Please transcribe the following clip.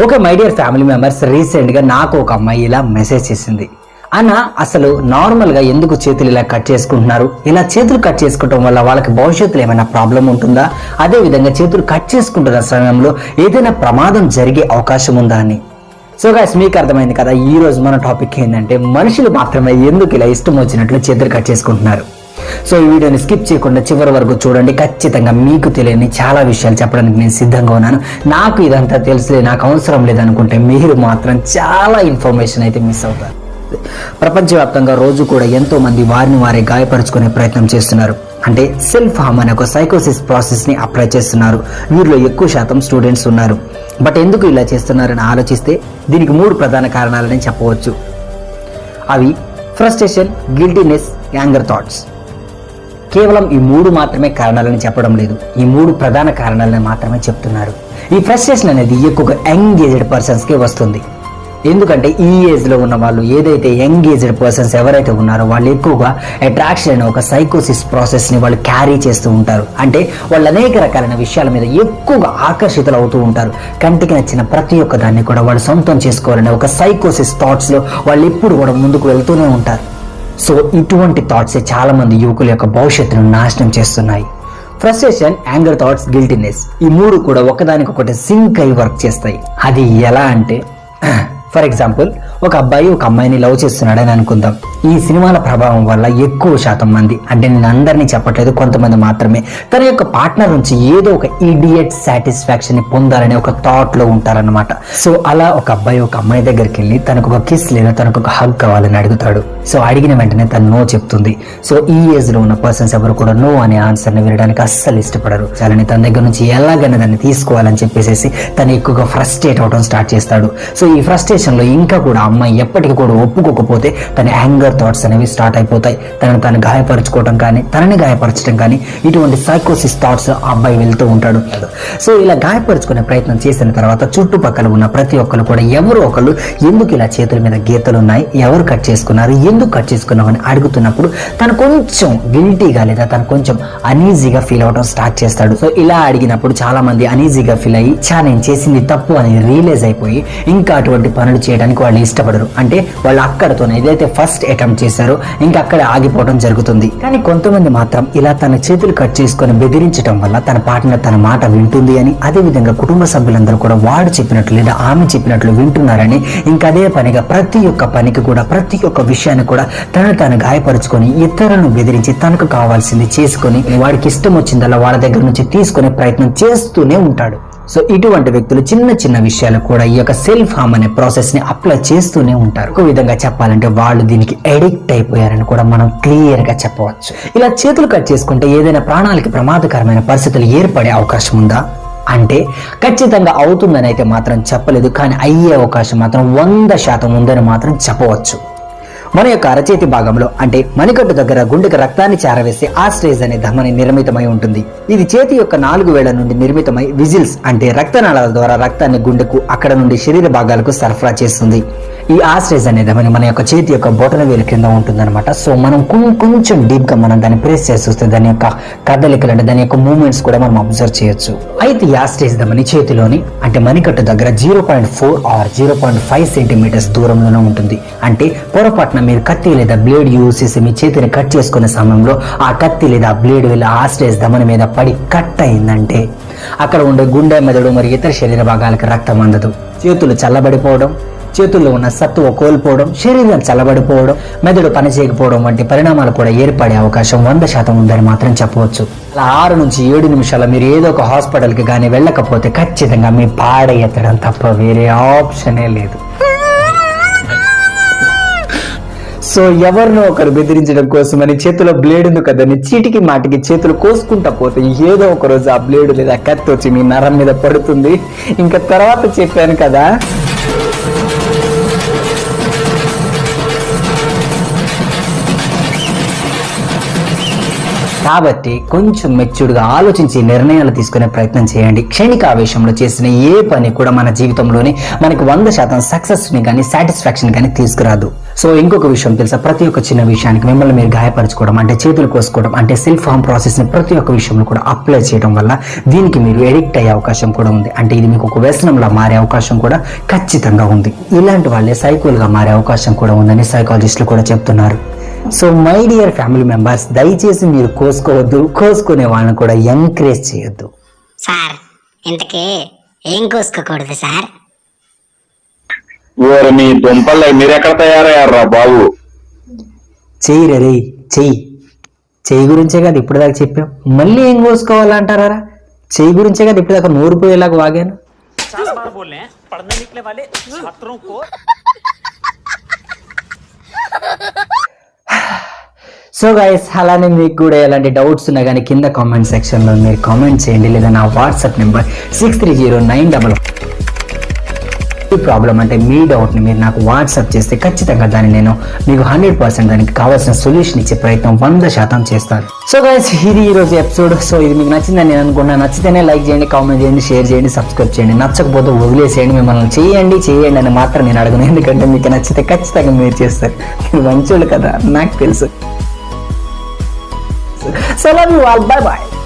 ఒక my dear family members రీసెంట్గా నాకు ఒక అమ్మాయి ఇలా మెసేజ్ చేసింది. అన్న అసలు నార్మల్గా ఎందుకు చేతులు ఇలా కట్ చేసుకుంటున్నారు? ఇలా చేతులు కట్ చేసుకోవటం వల్ల వాళ్ళకి భవిష్యత్తులో ఏమైనా ప్రాబ్లం ఉంటుందా? అదే విధంగా చేతులు కట్ చేసుకుంటున్న సమయంలో ఏదైనా ప్రమాదం జరిగే అవకాశం ఉందా అని. సో గాయస్ మీకు అర్థమైంది కదా ఈ రోజు మన టాపిక్ ఏంటంటే మనుషులు మాత్రమే ఎందుకు ఇలా ఇష్టం వచ్చినట్లు చేతులు కట్ చేసుకుంటున్నారు? సో ఈ వీడియోని స్కిప్ చేయకుండా చివరి వరకు చూడండి. ఖచ్చితంగా మీకు తెలియని చాలా విషయాలు చెప్పడానికి నేను సిద్ధంగా ఉన్నాను. నాకు ఇదంతా తెలిసిలే నాకు అవసరం లేదనుకుంటే మీరు మాత్రం చాలా ఇన్ఫర్మేషన్ అయితే మిస్ అవుతారు. ప్రపంచవ్యాప్తంగా రోజు కూడా ఎంతో మంది వారిని వారే గాయపరుచుకునే ప్రయత్నం చేస్తున్నారు. అంటే సెల్ఫ్ హామ్ అనే ఒక సైకోసిస్ ప్రాసెస్ని అప్లై చేస్తున్నారు. వీరిలో ఎక్కువ శాతం స్టూడెంట్స్ ఉన్నారు. బట్ ఎందుకు ఇలా చేస్తున్నారని ఆలోచిస్తే దీనికి మూడు ప్రధాన కారణాలని చెప్పవచ్చు. అవి ఫ్రస్ట్రేషన్ గిల్టీనెస్ యాంగర్ థాట్స్ కేవలం ఈ మూడు మాత్రమే కారణాలని చెప్పడం లేదు. ఈ మూడు ప్రధాన కారణాలను మాత్రమే చెప్తున్నారు. ఈ ఫ్రస్ట్రేషన్ అనేది ఎక్కువగా యంగ్ ఏజ్డ్ పర్సన్స్కే వస్తుంది. ఎందుకంటే ఈ ఏజ్లో ఉన్న వాళ్ళు ఏదైతే యంగ్ ఏజ్డ్ పర్సన్స్ ఎవరైతే ఉన్నారో వాళ్ళు ఎక్కువగా అట్రాక్షన్ అనే ఒక సైకోసిస్ ప్రాసెస్ని వాళ్ళు క్యారీ చేస్తూ ఉంటారు. అంటే వాళ్ళు అనేక రకాలైన విషయాల మీద ఎక్కువగా ఆకర్షితులు అవుతూ ఉంటారు. కంటికి నచ్చిన ప్రతి ఒక్క దాన్ని కూడా వాళ్ళు సొంతం చేసుకోవాలనే ఒక సైకోసిస్ థాట్స్లో వాళ్ళు ఎప్పుడు కూడా ముందుకు వెళ్తూనే ఉంటారు. సో ఇటువంటి థాట్స్ చాలా మంది యువకుల యొక్క భవిష్యత్తును నాశనం చేస్తున్నాయి. ఫ్రస్ట్రేషన్ యాంగర్ థాట్స్ గిల్టీనెస్ ఈ మూడు కూడా ఒకదానికొకటి సింక్ అయి వర్క్ చేస్తాయి. అది ఎలా అంటే ఫర్ ఎగ్జాంపుల్ ఒక అబ్బాయి ఒక అమ్మాయిని లవ్ చేస్తున్నాడని అనుకుందాం. ఈ సినిమాల ప్రభావం వల్ల ఎక్కువ శాతం మంది అంటే నేను అందరినీ చెప్పట్లేదు కొంతమంది మాత్రమే తన యొక్క పార్ట్నర్ నుంచి ఏదో ఒక ఇడియట్ సాటిస్ఫాక్షన్ని పొందాలనే ఒక థాట్లో ఉంటారన్నమాట. సో అలా ఒక అబ్బాయి ఒక అమ్మాయి దగ్గరికి వెళ్ళి తనకు ఒక కిస్ లేదా తనకు ఒక హగ్ కావాలని అడుగుతాడు. సో అడిగిన వెంటనే తను నో చెప్తుంది. సో ఈ ఏజ్లో ఉన్న పర్సన్స్ ఎవరు కూడా నో అనే ఆన్సర్ని వినడానికి అస్సలు ఇష్టపడరు. చాలని తన దగ్గర నుంచి ఎలాగైనా దాన్ని తీసుకోవాలని చెప్పేసి తను ఎక్కువగా ఫ్రస్ట్రేట్ అవడం స్టార్ట్ చేస్తాడు. సో ఈ ఫ్రస్ట్రేషన్లో ఇంకా కూడా అమ్మాయి ఎప్పటికీ కూడా ఒప్పుకోకపోతే తన యాంగర్ థాట్స్ అనేవి స్టార్ట్ అయిపోతాయి. తనను తను గాయపరచుకోవడం కానీ తనని గాయపరచడం కానీ ఇటువంటి సైకోసిస్ థాట్స్ ఆ అబ్బాయి వెళ్తూ ఉంటాడు. సో ఇలా గాయపరుచుకునే ప్రయత్నం చేసిన తర్వాత చుట్టుపక్కల ఉన్న ప్రతి ఒక్కరు కూడా ఎవరు ఒకళ్ళు ఎందుకు ఇలా చేతుల మీద గీతలు ఉన్నాయి ఎవరు కట్ చేసుకున్నారు ఎందుకు కట్ చేసుకున్నావు అని అడుగుతున్నప్పుడు తను కొంచెం గిల్టీగా లేదా తను కొంచెం అనీజీగా ఫీల్ అవడం స్టార్ట్ చేస్తాడు. సో ఇలా అడిగినప్పుడు చాలా మంది అనీజీగా ఫీల్ అయ్యి చా నేను చేసింది తప్పు అని రియలైజ్ అయిపోయి ఇంకా అటువంటి పనులు చేయడానికి వాళ్ళు ఇష్టపడరు. అంటే వాళ్ళు అక్కడతో ఏదైతే ఫస్ట్ అటెంప్ట్ చేశారో ఇంకా అక్కడ ఆగిపోవడం జరుగుతుంది. కానీ కొంతమంది మాత్రం ఇలా తన చేతులు కట్ చేసుకొని బెదిరించడం వల్ల తన పార్ట్నర్ తన మాట వింటుంది అని అదే విధంగా కుటుంబ సభ్యులందరూ కూడా వాడు చెప్పినట్లు లేదా ఆమె చెప్పినట్లు వింటున్నారని ఇంకా అదే పనిగా ప్రతి ఒక్క పనికి కూడా ప్రతి ఒక్క విషయాన్ని కూడా తను తాను గాయపరుచుకొని ఇతరులను బెదిరించి తనకు కావాల్సింది చేసుకొని వాడికి ఇష్టం వచ్చిందల్లా వాళ్ళ దగ్గర నుంచి తీసుకునే ప్రయత్నం చేస్తూనే ఉంటాడు. సో ఇటువంటి వ్యక్తులు చిన్న చిన్న విషయాలు కూడా ఈ యొక్క సెల్ఫ్ హామ్ అనే ప్రాసెస్ని అప్లై చేస్తూనే ఉంటారు. ఒక విధంగా చెప్పాలంటే వాళ్ళు దీనికి అడిక్ట్ అయిపోయారని కూడా మనం క్లియర్గా చెప్పవచ్చు. ఇలా చేతులు కట్ చేసుకుంటే ఏదైనా ప్రాణాలకి ప్రమాదకరమైన పరిస్థితులు ఏర్పడే అవకాశం ఉందా? అంటే ఖచ్చితంగా అవుతుందని అయితే మాత్రం చెప్పలేదు. కానీ అయ్యే అవకాశం మాత్రం వంద శాతం ఉందని మాత్రం చెప్పవచ్చు. మన యొక్క అరచేతి భాగంలో అంటే మణికట్టు దగ్గర గుండెకి రక్తాన్ని చేరవేసే ఆస్ట్రేజ్ అనే ధమని నిర్మితమై ఉంటుంది. ఇది చేతి యొక్క నాలుగు వేల నుండి నిర్మితమై విజిల్స్ అంటే రక్తనాళాల ద్వారా రక్తాన్ని గుండెకు అక్కడ నుండి శరీర భాగాలకు సరఫరా చేస్తుంది. ఈ ఆస్ట్రేజ్ అనే మన మన యొక్క చేతి యొక్క బొటన వేలు కింద ఉంటుందన్నమాట. సో మనం కొంచెం డీప్గా మనం దాన్ని ప్రెస్ చేసి వస్తే దాని యొక్క కదలికలు అంటే దాని యొక్క మూమెంట్స్ కూడా మనం అబ్జర్వ్ చేయొచ్చు. అయితే ఈ ఆస్ట్రేజ్ దమని చేతిలోని అంటే మణికట్టు దగ్గర zero point four or zero point five centimetres దూరంలోనే ఉంటుంది. అంటే పొరపాటున మీరు కత్తి లేదా బ్లేడ్ యూజ్ చేసి మీ చేతిని కట్ చేసుకునే సమయంలో ఆ కత్తి లేదా బ్లేడ్ వెళ్ళి ఆస్ట్రేజ్ దమని మీద పడి కట్ అయిందంటే అక్కడ ఉండే గుండె మెదడు మరియు ఇతర శరీర భాగాలకు రక్తం అందదు. చేతులు చల్లబడిపోవడం చేతుల్లో ఉన్న సత్తువ కోల్పోవడం శరీరం చల్లబడిపోవడం మెదడు పనిచేయకపోవడం వంటి పరిణామాలు కూడా ఏర్పడే అవకాశం వంద శాతం ఉందని మాత్రం చెప్పవచ్చు. అలా ఆరు నుంచి ఏడు నిమిషాల మీరు ఏదో ఒక హాస్పిటల్కి కానీ వెళ్ళకపోతే ఖచ్చితంగా మీ పాడ ఎత్తడం తప్ప వేరే ఆప్షనే లేదు. సో ఎవరినో ఒకరు బెదిరించడం కోసమని చేతిలో బ్లేడ్ ఉంది కదని చీటికి మాటికి చేతులు కోసుకుంటా పోతే ఏదో ఒక రోజు ఆ బ్లేడ్ లేదా కత్తి వచ్చి మీ నరం మీద పడుతుంది. ఇంకా తర్వాత చెప్పాను కదా. కాబట్టి కొంచెం మెచ్యూర్డ్గా ఆలోచించి నిర్ణయాలు తీసుకునే ప్రయత్నం చేయండి. క్షణిక ఆవేశంలో చేసిన ఏ పని కూడా మన జీవితంలోని మనకి వంద శాతం సక్సెస్ని కానీ సాటిస్ఫాక్షన్ కానీ తీసుకురాదు. సో ఇంకొక విషయం తెలుసా? ప్రతి ఒక్క చిన్న విషయానికి మిమ్మల్ని మీరు గాయపరచుకోవడం అంటే చేతులు కోసుకోవడం అంటే సెల్ఫ్ హార్మ్ ప్రాసెస్ని ప్రతి ఒక్క విషయంలో కూడా అప్లై చేయడం వల్ల దీనికి మీరు ఎడిక్ట్ అయ్యే అవకాశం కూడా ఉంది. అంటే ఇది మీకు ఒక వ్యసనంలా మారే అవకాశం కూడా ఖచ్చితంగా ఉంది. ఇలాంటి వాళ్ళే సైకోల్గా మారే అవకాశం కూడా ఉందని సైకాలజిస్టులు కూడా చెప్తున్నారు. So my dear family members దయచేసి మీరు కోసుకోవద్దు కోసుకునే వాళ్ళని కూడా ఎంకరేజ్ చేయొద్దు. సార్ ఇంతకీ ఏం కోసుకోకూడదు సార్? ఓరి నీ మీరు ఎక్కడ తయారయ్యారా బాబు? చెయ్యి రే చెయ్యి. చెయ్యి గురించే కదా ఇప్పటిదాకా చెప్పాం. మళ్ళీ ఏం కోసుకోవాలంటారా చెయ్యి గురించే కదా ఇప్పటిదాకా నోరు పోయేలాగా వాగాను. పడన నిక్లే వాళ్ళే సో గైస్ అలానే మీకు కూడా ఎలాంటి డౌట్స్ ఉన్నా కానీ కింద కామెంట్ సెక్షన్లో మీరు కామెంట్ చేయండి లేదా నా WhatsApp number six three zero nine double ఈ ప్రాబ్లం అంటే మీ డౌట్ని మీరు నాకు వాట్సాప్ చేస్తే ఖచ్చితంగా దాన్ని నేను మీకు హండ్రెడ్ పర్సెంట్ దానికి కావాల్సిన సొల్యూషన్ ఇచ్చే ప్రయత్నం వంద శాతం చేస్తాను. సో గైస్ ఇది ఈరోజు ఎపిసోడ్ సో ఇది మీకు నచ్చిందని నేను అనుకున్నా నచ్చితేనే లైక్ చేయండి కామెంట్ చేయండి షేర్ చేయండి సబ్స్క్రైబ్ చేయండి. నచ్చకపోతే వదిలేసేయండి మిమ్మల్ని చేయండి చేయండి అని మాత్రం నేను అడగను. ఎందుకంటే మీకు నచ్చితే ఖచ్చితంగా మీరు చేస్తారు. మీరు మంచోళ్ళు కదా నాకు తెలుసు. So love you all. Bye bye.